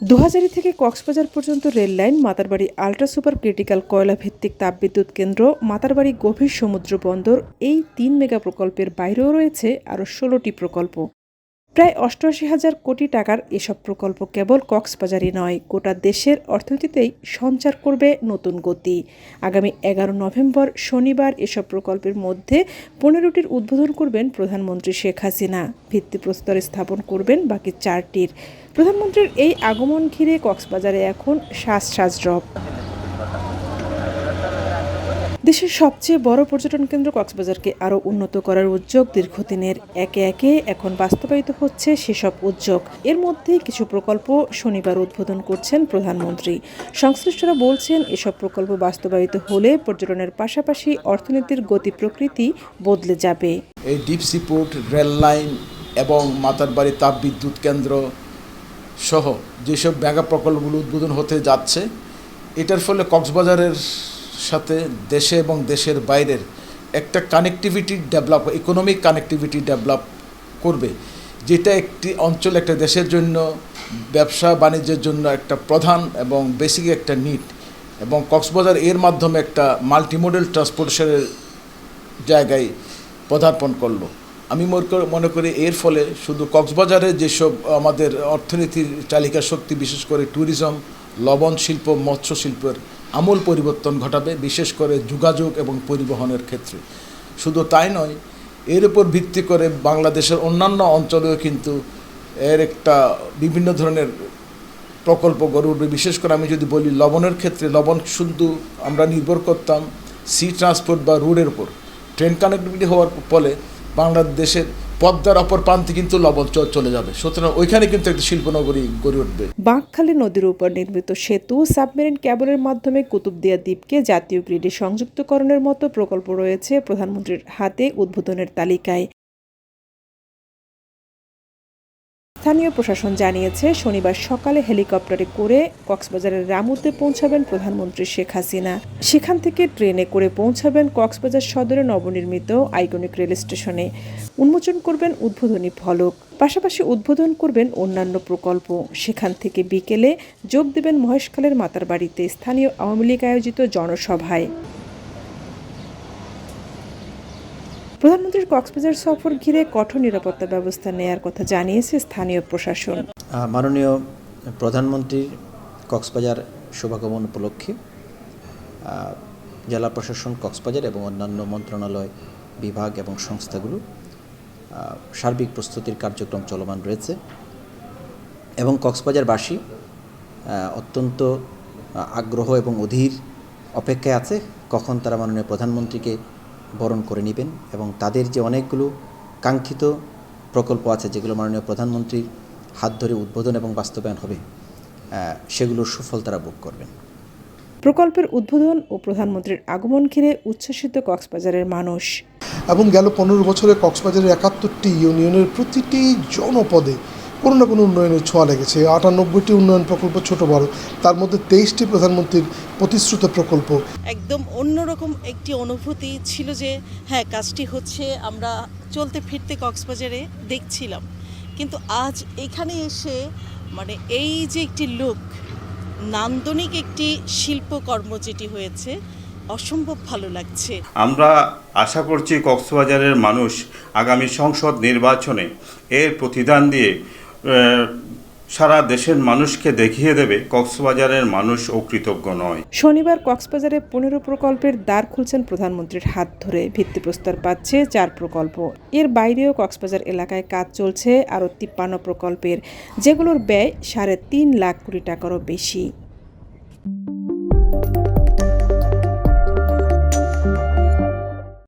দুহাজারি থেকে কক্সবাজার পর্যন্ত rail line, Matarbari ultra super critical কয়লা ভিত্তিক তাপবিদ্যুৎ কেন্দ্র, মাতারবাড়ি গভীর সমুদ্র বন্দর, এই তিন মেগা প্রকল্পের বাইরেও রয়েছে আরও ষোলোটি প্রকল্প। প্রায় অষ্টআশি হাজার কোটি টাকার এসব প্রকল্প কেবল কক্সবাজারই নয়, গোটা দেশের অর্থনীতিতেই সঞ্চার করবে নতুন গতি। আগামী এগারো নভেম্বর শনিবার এসব প্রকল্পের মধ্যে পনেরোটির উদ্বোধন করবেন প্রধানমন্ত্রী শেখ হাসিনা। ভিত্তিপ্রস্তর স্থাপন করবেন বাকি চারটির। প্রধানমন্ত্রীর এই আগমন ঘিরে কক্সবাজারে এখন শ্বাস শ্বাস রব। দেশের সবচেয়ে বড় পর্যটন কেন্দ্র কক্সবাজারকে আরও উন্নত করার উদ্যোগ দীর্ঘদিনের একে একে এখন বাস্তবায়িত হচ্ছে সেসব উদ্যোগ। এর মধ্যে কিছু প্রকল্প শনিবার উদ্বোধন করছেন প্রধানমন্ত্রী। সংশ্লিষ্টরা বলছেন, এসব প্রকল্প বাস্তবায়িত হলে পর্যটনের পাশাপাশি অর্থনীতির গতি প্রকৃতি বদলে যাবে। এই ডিপ সিপোর্ট, রেল লাইন এবং মাতারবাড়ি তাপ বিদ্যুৎ কেন্দ্র সহ যেসব মেগা প্রকল্পগুলো উদ্বোধন হতে যাচ্ছে, এটার ফলে কক্সবাজারের সাথে দেশে এবং দেশের বাইরের একটা connectivity develop economic connectivity develop করবে, যেটা একটি অঞ্চল, একটা দেশের জন্য, ব্যবসা বাণিজ্যের জন্য একটা প্রধান এবং বেসিক একটা নিট এবং কক্সবাজার এর মাধ্যমে একটা মাল্টিমোডেল ট্রান্সপোর্টেশনের জায়গায় পদার্পণ করল। আমি মনে করি- এর ফলে শুধু কক্সবাজারে যেসব আমাদের অর্থনীতির চালিকা শক্তি বিশেষ করে ট্যুরিজম লবণ শিল্প, মৎস্য শিল্পের আমূল পরিবর্তন ঘটাবে, বিশেষ করে যোগাযোগ এবং পরিবহনের ক্ষেত্রে। শুধু তাই নয়, এর উপর ভিত্তি করে বাংলাদেশের অন্যান্য অঞ্চলেও কিন্তু এর একটা বিভিন্ন ধরনের প্রকল্প গড়ে উঠবে। বিশেষ করে আমি যদি বলি লবণের ক্ষেত্রে, লবণ শুধু আমরা নির্ভর করতাম সি ট্রান্সপোর্ট বা রোডের উপর। ট্রেন কানেক্টিভিটি হওয়ার ফলে বাংলাদেশের পদ্মার অপর প্রান্তে কিন্তু লবণ চলে যাবে। সুতরাং ওইখানে কিন্তু একটা শিল্পনগরী গড়ে উঠবে। বাঁকখালী নদীর উপর নির্মিত সেতু, সাবমেরিন ক্যাবলের মাধ্যমে কুতুবদিয়া দ্বীপকে জাতীয় গ্রিডে সংযুক্তকরণের মতো প্রকল্প রয়েছে প্রধানমন্ত্রীর হাতে উদ্বোধনের তালিকায়। স্থানীয় প্রশাসন জানিয়েছে, শনিবার সকালে হেলিকপ্টারে করে কক্সবাজারের রামুতে পৌঁছাবেন প্রধানমন্ত্রী শেখ হাসিনা। সেখান থেকে ট্রেনে করে পৌঁছাবেন কক্সবাজার সদরে নবনির্মিত আইকনিক রেল স্টেশনে। উন্মোচন করবেন উদ্বোধনী ফলক। পাশাপাশি উদ্বোধন করবেন অন্যান্য প্রকল্প। সেখান থেকে বিকেলে যোগ দেবেন মহেশখালের মাতার বাড়িতে স্থানীয় আওয়ামী লীগ আয়োজিত জনসভায়। প্রধানমন্ত্রীর কক্সবাজার সফর ঘিরে কঠোর নিরাপত্তা ব্যবস্থা নেয়ার কথা জানিয়েছে স্থানীয় প্রশাসন। মাননীয় প্রধানমন্ত্রীর কক্সবাজার শুভাগমন উপলক্ষে জেলা প্রশাসন কক্সবাজার এবং অন্যান্য মন্ত্রণালয় বিভাগ এবং সংস্থাগুলো সার্বিক প্রস্তুতির কার্যক্রম চলমান রয়েছে এবং কক্সবাজারবাসী অত্যন্ত আগ্রহ এবং অধীর অপেক্ষায় আছে কখন তারা মাননীয় প্রধানমন্ত্রীকে বরণ করে নেবেন এবং তাদের যে অনেকগুলো কাঙ্ক্ষিত প্রকল্প আছে যেগুলো মাননীয় প্রধানমন্ত্রীর হাত ধরে উদ্বোধন এবং বাস্তবায়ন হবে সেগুলোর সুফল তারা ভোগ করবেন। প্রকল্পের উদ্বোধন ও প্রধানমন্ত্রীর আগমন ঘিরে উচ্ছ্বসিত কক্সবাজারের মানুষ। এবং গেল পনেরো বছরে কক্সবাজারের একাত্তরটি ইউনিয়নের প্রতিটি জনপদে কোনো না কোনো উন্নয়নের ছোঁয়া লেগেছে। আটানব্বইটি উন্নয়ন প্রকল্প ছোট বড় তার মধ্যে তেইশটি প্রধানমন্ত্রীর প্রতিশ্রুত প্রকল্প। একদম অন্যরকম একটি অনুভূতি ছিল যে হ্যাঁ কাজটি হচ্ছে আমরা চলতে ফিরতে কক্সবাজারে দেখছিলাম। কিন্তু আজ এখানে এসে মানে এই যে একটি লুক নান্দনিক একটি শিল্পকর্ম যেটি হয়েছে অসম্ভব ভালো লাগছে। আমরা আশা করছি কক্সবাজারের মানুষ আগামী সংসদ নির্বাচনে এর প্রতিদান দিয়ে সারা দেশের মানুষকে দেখিয়ে দেবে কক্সবাজারের মানুষ অকৃতজ্ঞ নয়। শনিবার কক্সবাজারে পনেরো প্রকল্পের দ্বার খুলছেন প্রধানমন্ত্রীর হাত ধরে। ভিত্তিপ্রস্তর পাচ্ছে চার প্রকল্প। এর বাইরেও কক্সবাজার এলাকায় কাজ চলছে, আরও তিপ্পান্ন প্রকল্পের, যেগুলোর ব্যয় সাড়ে তিন লাখ কোটি টাকারও বেশি।